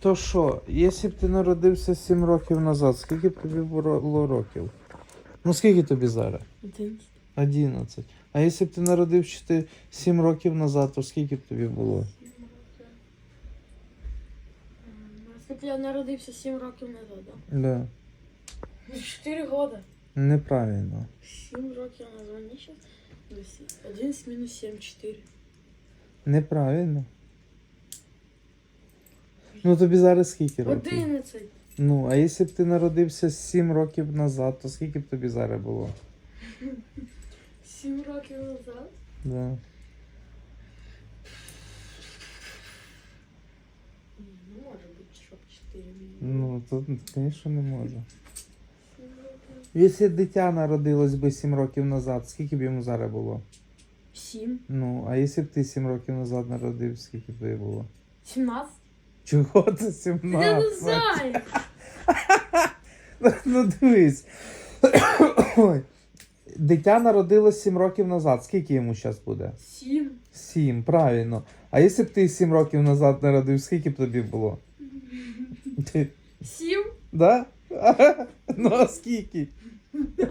То що, якщо б ти народився 7 років назад, скільки б тобі було років? Ну скільки тобі зараз? Один. 11. А якщо б ти народився 7 років назад, то скільки б тобі було? Якщо я народився 7 років назад, да? Да. Ну, 4 года. Неправильно. 7 років назад. Ще 11 мінус 7, 4. Неправильно. Ну тобі зараз скільки років? 11. Ну, а якщо б ти народився 7 років назад, то скільки б тобі зараз було? 7 років назад. Да. Не може бути, щоб 4. Ну, то, звісно, не може. Якщо дитя народилось би 7 років назад, скільки б йому зараз було? 7. Ну, а якщо б ти 7 років назад народився, скільки б тобі було? 17. Чого це 17? Я не знаю. Ну дивись. Ой. Дитя народилось 7 років назад. Скільки йому зараз буде? 7. 7, правильно. А якщо б ти 7 років назад народив, скільки б тобі було? Ти, 7. да? Ну а скільки?